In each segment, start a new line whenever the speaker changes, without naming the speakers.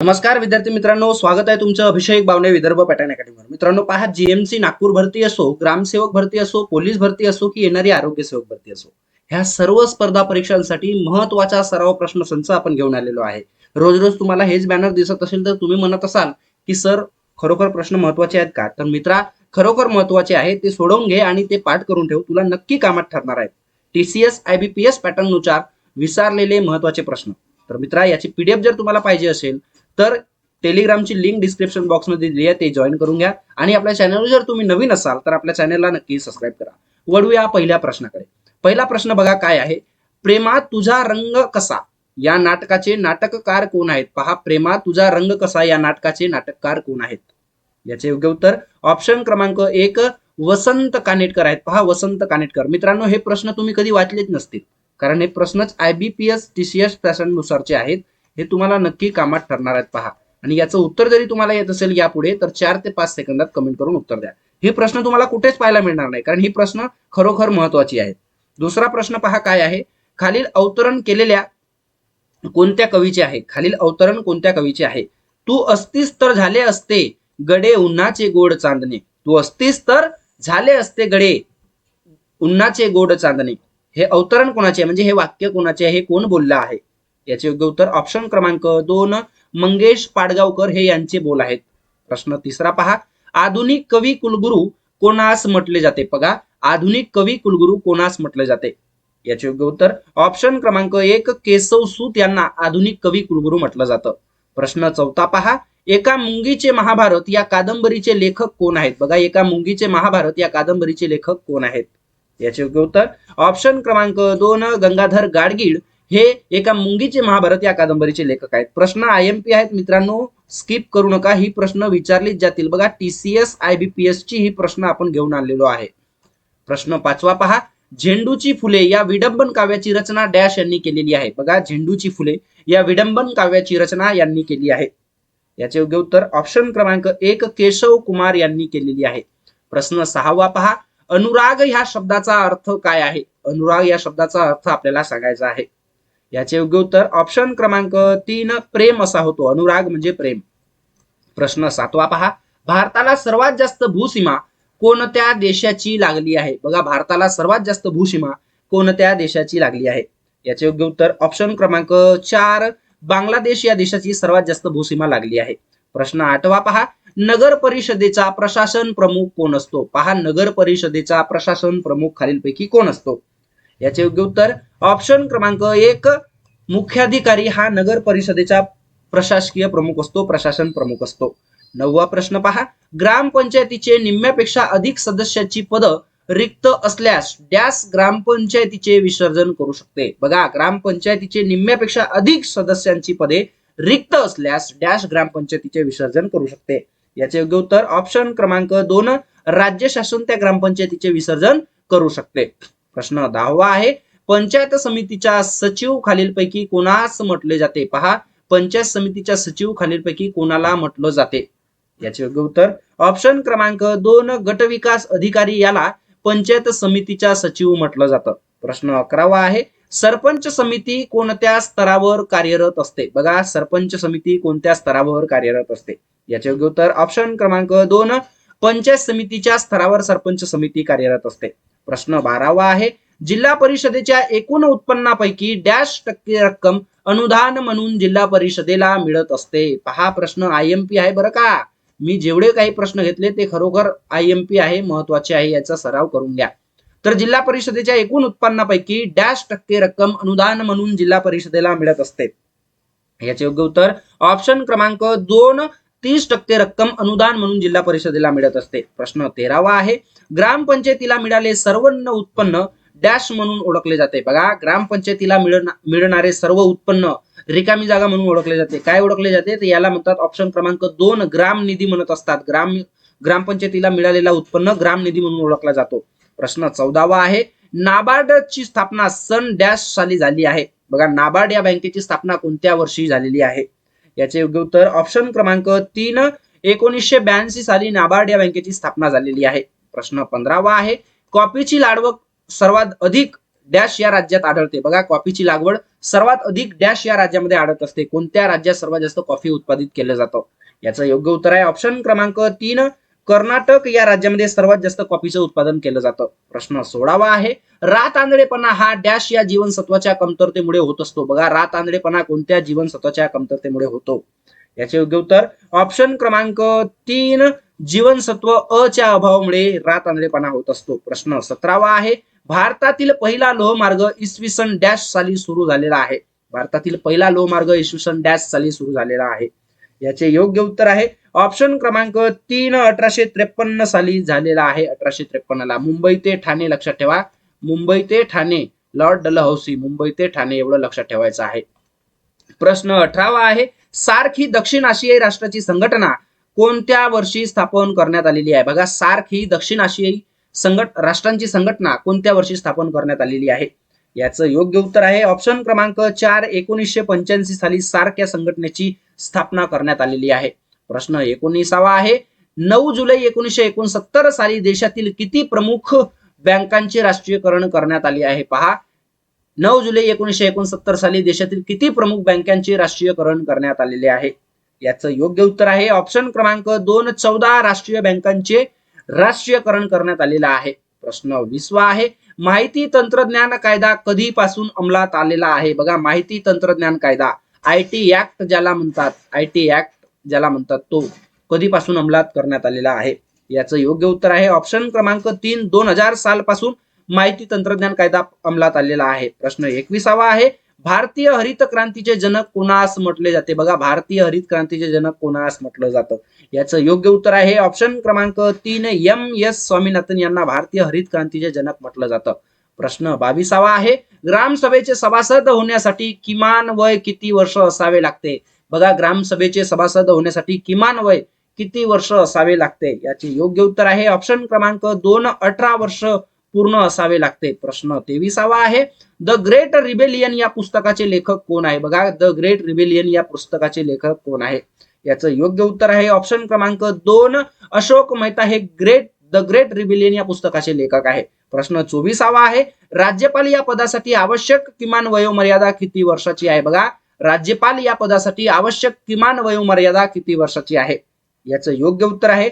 नमस्कार विद्यार्थी मित्रांनो. स्वागत आहे तुमचं अभिषेक बावणे विदर्भ पॅटर्न अकॅडमीवर. मित्रांनो पहा जीएमसी नागपूर भरती असो ग्रामसेवक भरती असो पोलीस भरती असो की येणारी आरोग्य सेवक भरती असो ह्या सर्व स्पर्धा परीक्षांसाठी महत्त्वाचा सराव प्रश्नसंच आपण घेऊन आलेलो आहे. रोज रोज तुम्हाला हेच बॅनर दिसत असेल तर तुम्ही म्हणत असाल की सर खरोखर प्रश्न महत्त्वाचे आहेत का? तर मित्रा खरोखर महत्त्वाचे आहे ते सोडवून घे आणि ते पाठ करून ठेव. तुला नक्की कामात ठरणार आहेत. टीसीएस आयबीपीएस पॅटर्ननुसार विचारलेले महत्त्वाचे प्रश्न. तर मित्रा याची पीडीएफ जर तुम्हाला पाहिजे असेल तर टेलिग्रामची लिंक डिस्क्रिप्शन बॉक्समध्ये दिली आहे ते जॉईन करून घ्या. आणि आपल्या चॅनलवर जर तुम्ही नवीन असाल तर आपल्या चॅनलला नक्की सबस्क्राईब करा. वळूया पहिल्या प्रश्नाकडे. पहिला प्रश्न बघा काय आहे. प्रेमा तुझा रंग कसा? या नाटकाचे नाटककार कोण आहेत? पहा प्रेमा तुझा रंग कसा? या नाटकाचे नाटककार कोण आहेत? याचे योग्य उत्तर ऑप्शन क्रमांक एक वसंत कानेटकर आहेत. पहा वसंत कानेटकर. मित्रांनो हे प्रश्न तुम्ही कधी वाचलेच नसतील. कारण हे प्रश्नच आयबीपीएस टीसीएस पॅटर्न नुसारचे आहेत. हे तुम्हाला नक्की कामात ठरणार आहेत पहा. आणि याचं उत्तर जरी तुम्हाला येत असेल यापुढे तर चार ते पाच सेकंदात कमेंट करून उत्तर द्या. हे प्रश्न तुम्हाला कुठेच पाहायला मिळणार नाही कारण ही प्रश्न खरोखर महत्वाची आहेत. दुसरा प्रश्न पहा काय आहे? खालील अवतरण केलेल्या कोणत्या कवीचे आहे? खालील अवतरण कोणत्या कवीचे आहे? तू असतीस तर झाले असते गडे उन्हाचे गोड चांदणे. तू असतीस तर झाले असते गडे उन्हाचे गोड चांदणे. हे अवतरण कोणाचे आहे? म्हणजे हे वाक्य कोणाचे आहे? हे कोण बोललं आहे? याचे योग्य उत्तर ऑप्शन क्रमांक दोन मंगेश पाडगावकर हे यांचे बोल आहेत. प्रश्न तिसरा पहा. आधुनिक कवी कुलगुरू कोणास म्हटले जाते? बघा आधुनिक कवी कुलगुरू कोणास म्हटले जाते? याचे योग्य उत्तर ऑप्शन क्रमांक एक केशव सूत यांना आधुनिक कवी कुलगुरू म्हटलं जातं. प्रश्न चौथा पहा. एका मुंगीचे महाभारत या कादंबरीचे लेखक कोण आहेत? बघा एका मुंगीचे महाभारत या कादंबरीचे लेखक कोण आहेत? याचे योग्य उत्तर ऑप्शन क्रमांक दोन गंगाधर गाडगीळ हे एका मुंगीचे महाभारत या कादंबरीचे लेखक आहेत. प्रश्न आय एम पी आहेत. मित्रांनो स्किप करू नका. ही प्रश्न विचारलीच जातील. बघा टीसीएस एस ची ही प्रश्न आपण घेऊन आलेलो आहे. प्रश्न पाचवा पहा. झेंडूची फुले या विडंबन काव्याची रचना डॅश यांनी केलेली आहे. बघा झेंडूची फुले या विडंबन काव्याची रचना यांनी केली आहे. याचे योग्य उत्तर ऑप्शन क्रमांक एक केशव कुमार यांनी केलेली आहे. प्रश्न सहावा पहा. अनुराग ह्या शब्दाचा अर्थ काय आहे? अनुराग या शब्दाचा अर्थ आपल्याला सांगायचा आहे. याचे योग्य उत्तर ऑप्शन क्रमांक तीन प्रेम असा होतो. अनुराग म्हणजे प्रेम. प्रश्न सातवा पहा. भारताला सर्वात जास्त भूसीमा कोणत्या देशाची लागली आहे? बघा भारताला सर्वात जास्त भूसीमा कोणत्या देशाची लागली आहे? याचे योग्य उत्तर ऑप्शन क्रमांक चार बांगलादेश या देशाची सर्वात जास्त भूसीमा लागली आहे. प्रश्न आठवा पहा. नगर परिषदेचा प्रशासन प्रमुख कोण असतो? पहा नगर परिषदेचा प्रशासन प्रमुख खालीलपैकी कोण असतो? याचे योग्य उत्तर ऑप्शन क्रमांक एक मुख्याधिकारी हा नगर परिषदेचा प्रशासकीय प्रमुख असतो प्रशासन प्रमुख असतो. नववा प्रश्न पहा. ग्रामपंचायतीचे निम्म्यापेक्षा अधिक सदस्याची पद रिक्त असल्यास डॅश ग्रामपंचायतीचे विसर्जन करू शकते. बघा ग्रामपंचायतीचे निम्म्यापेक्षा अधिक सदस्यांची पदे रिक्त असल्यास डॅश ग्रामपंचायतीचे विसर्जन करू शकते. याचे योग्य उत्तर ऑप्शन क्रमांक दोन राज्य शासन त्या ग्रामपंचायतीचे विसर्जन करू शकते. प्रश्न दहावा आहे. पंचायत समितीच्या सचिव खालीलपैकी कोणास म्हटले जाते? पहा पंचायत समितीच्या सचिव खालीलपैकी कोणाला म्हटलं जाते? याचे योग्य उत्तर ऑप्शन क्रमांक दोन गटविकास अधिकारी याला पंचायत समितीच्या सचिव म्हटलं जातं. प्रश्न अकरावा आहे सरपंच समिती कोणत्या स्तरावर कार्यरत असते? बघा सरपंच समिती कोणत्या स्तरावर कार्यरत असते? याचे योग्य उत्तर ऑप्शन क्रमांक दोन पंचायत समितीच्या स्तरावर सरपंच समिती कार्यरत असते. प्रश्न बारावा आहे. जिल्हा परिषदेच्या एकूण उत्पन्नापैकी डॅश टक्के रक्कम अनुदान म्हणून जिल्हा परिषदेला मिळत असते. पहा प्रश्न आय एम पी आहे बरं का? मी जेवढे काही प्रश्न घेतले ते खरोखर आय एम पी आहे महत्त्वाचे आहे याचा सराव करून घ्या. तर जिल्हा परिषदेच्या एकूण उत्पन्नापैकी डॅश टक्के रक्कम अनुदान म्हणून जिल्हा परिषदेला मिळत असते. याचे योग्य उत्तर ऑप्शन क्रमांक दोन तीस टक्के रक्कम अनुदान म्हणून जिल्हा परिषदेला मिळत असते. प्रश्न तेरावा आहे ग्रामपंचायतीला मिळाले सर्वन्न उत्पन्न डॅश म्हणून ओळखले जाते. बघा ग्रामपंचायतीला मिळणारे सर्व उत्पन्न रिकामी जागा म्हणून ओळखले जाते. काय ओळखले जाते? तर याला म्हणतात ऑप्शन क्रमांक दोन ग्राम निधी म्हणत असतात. ग्राम ग्रामपंचायतीला मिळालेला उत्पन्न ग्राम निधी म्हणून ओळखला जातो. प्रश्न चौदावा आहे नाबार्डची स्थापना सन डॅश साली झाली आहे. बघा नाबार्ड या बँकेची स्थापना कोणत्या वर्षी झालेली आहे? याचे योग्य उत्तर ऑप्शन क्रमांक तीन एकोणीसशे ब्याऐंशी साली नाबार्ड या बँकेची स्थापना झालेली आहे. प्रश्न पंधरावा आहे कॉफीची लाडवक सर्वात अधिक डॅश या राज्यात आढळते. बघा कॉफीची लागवड सर्वात अधिक डॅश या राज्यामध्ये आढळत असते. कोणत्या राज्यात सर्वात जास्त कॉफी उत्पादित केलं जातं? याचं योग्य उत्तर आहे ऑप्शन क्रमांक तीन कर्नाटक या राज्यामध्ये सर्वात जास्त कॉफीचं उत्पादन केलं जातं. प्रश्न सोडावा आहे. रात आंधळेपणा हा डॅश या जीवनसत्वाच्या कमतरतेमुळे होत असतो. बघा रात आंधळेपणा कोणत्या जीवनसत्वाच्या कमतरतेमुळे होतो? याचे योग्य उत्तर ऑप्शन क्रमांक तीन जीवनसत्व अ च्या अभावामुळे रात आंधळेपणा होत असतो. प्रश्न सतरावा आहे. भारतातील पहिला लोहमार्ग इसवी सन डॅश साली सुरू झालेला आहे. भारतातील पहिला लोहमार्ग इसवी सन डॅश साली सुरू झालेला आहे. याचे योग्य उत्तर आहे ऑप्शन क्रमांक तीन अठराशे त्रेपन्न साली झालेला आहे. अठराशे त्रेपन्नला मुंबई ते ठाणे लक्षात ठेवा. मुंबई ते ठाणे लॉर्ड डलहौसी मुंबई ते ठाणे एवढं लक्षात ठेवायचं आहे. प्रश्न अठरावा आहे सार्क ही दक्षिण आशियाई राष्ट्राची संघटना कोणत्या वर्षी स्थापन करण्यात आलेली आहे? बघा सार्क ही दक्षिण आशियाई संघट राष्ट्रांची संघटना कोणत्या वर्षी स्थापन करण्यात आलेली आहे? याचं योग्य उत्तर आहे ऑप्शन क्रमांक चार एकोणीसशे पंच्याऐंशी साली सार्क या संघटनेची स्थापना करण्यात आलेली आहे. प्रश्न एकोणीसावा आहे. नऊ जुलै एकोणीसशे एकोणसत्तर साली देशातील किती प्रमुख बँकांचे राष्ट्रीयकरण करण्यात आले आहे पहा. नऊ जुलै एकोणीसशे एकोणसत्तर साली देशातील किती प्रमुख बँकांचे राष्ट्रीयकरण करण्यात आलेले आहे? याचं योग्य उत्तर आहे. ऑप्शन क्रमांक दोन चौदा राष्ट्रीय बँकांचे राष्ट्रीयकरण करण्यात आलेलं आहे. प्रश्न विसवा आहे. माहिती तंत्रज्ञान कायदा कधीपासून अंमलात आलेला आहे? बघा माहिती तंत्रज्ञान कायदा आय टी ऍक्ट ज्याला म्हणतात आय टी ऍक्ट ज्याला म्हणतात तो कधीपासून अंमलात करण्यात आलेला आहे. याचं योग्य उत्तर आहे. ऑप्शन क्रमांक तीन दोन हजार साल पासून माहिती तंत्रज्ञान कायदा अंमलात आलेला आहे. प्रश्न एकविसावा आहे. भारतीय हरित क्रांतीचे जनक कोणास म्हटले जाते? बघा भारतीय हरित क्रांतीचे जनक कोणास म्हटलं जातं? याचं योग्य उत्तर आहे. ऑप्शन क्रमांक तीन एम. एस. स्वामीनाथन यांना भारतीय हरित क्रांतीचे जनक म्हटलं जातं. प्रश्न बावीसावा आहे. ग्रामसभेचे सभासद होण्यासाठी किमान वय किती वर्ष असावे लागते? बघा ग्रामसभेचे सभासद होण्यासाठी किमान वय किती वर्ष असावे लागते? याचे योग्य उत्तर आहे. ऑप्शन क्रमांक दोन अठरा वर्ष पूर्ण असावे लागते. प्रश्न तेविसावा आहे. द ग्रेट रिबेलियन या पुस्तकाचे लेखक कोण आहे? बघा द ग्रेट रिबेलियन या पुस्तकाचे लेखक कोण आहे? याचं योग्य उत्तर आहे. ऑप्शन क्रमांक दोन अशोक मेहता हे ग्रेट द ग्रेट रिबेलियन या पुस्तकाचे लेखक आहे. प्रश्न चोवीसावा आहे. राज्यपाल या पदासाठी आवश्यक किमान वयोमर्यादा किती वर्षाची आहे? बघा राज्यपाल या पदासाठी आवश्यक किमान वयोमर्यादा किती वर्षाची आहे? याचं योग्य उत्तर आहे.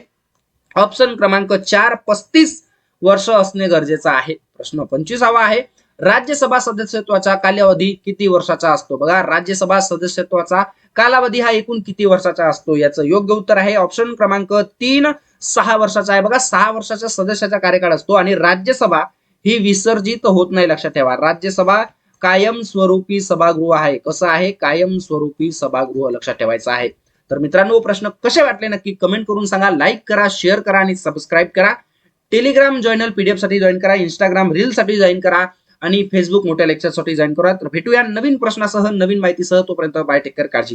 ऑप्शन क्रमांक चार पस्तीस वर्ष असणे गरजेचं आहे. प्रश्न पंचवीसावा आहे. राज्यसभा सदस्यत्वाचा कालावधी किती वर्षाचा असतो? बघा राज्यसभा सदस्यत्वाचा कालावधी हा एकूण किती वर्षाचा असतो? याचं योग्य उत्तर आहे. ऑप्शन क्रमांक तीन सहा वर्षाचा आहे. बघा सहा वर्षाच्या सदस्याचा कार्यकाळ असतो आणि राज्यसभा ही विसर्जित होत नाही. लक्षात ठेवा राज्यसभा कायम स्वरूपी सभागृह आहे. कसं आहे? कायम स्वरूपी सभागृह लक्षात ठेवायचं आहे. तर मित्रांनो प्रश्न कसे वाटले नक्की कमेंट करून सांगा. लाईक करा शेअर करा आणि सबस्क्राईब करा. टेलिग्राम जॉईनल पीडीएफसाठी जॉईन करा. इंस्टाग्राम रील साठी जॉईन करा. आणि फेसबुक मोठ्या लेक्चरसाठी जॉईन करा. तर भेटूया नवीन प्रश्नासह नवीन माहितीसह. तोपर्यंत बाय टेकर काळजी घ्या.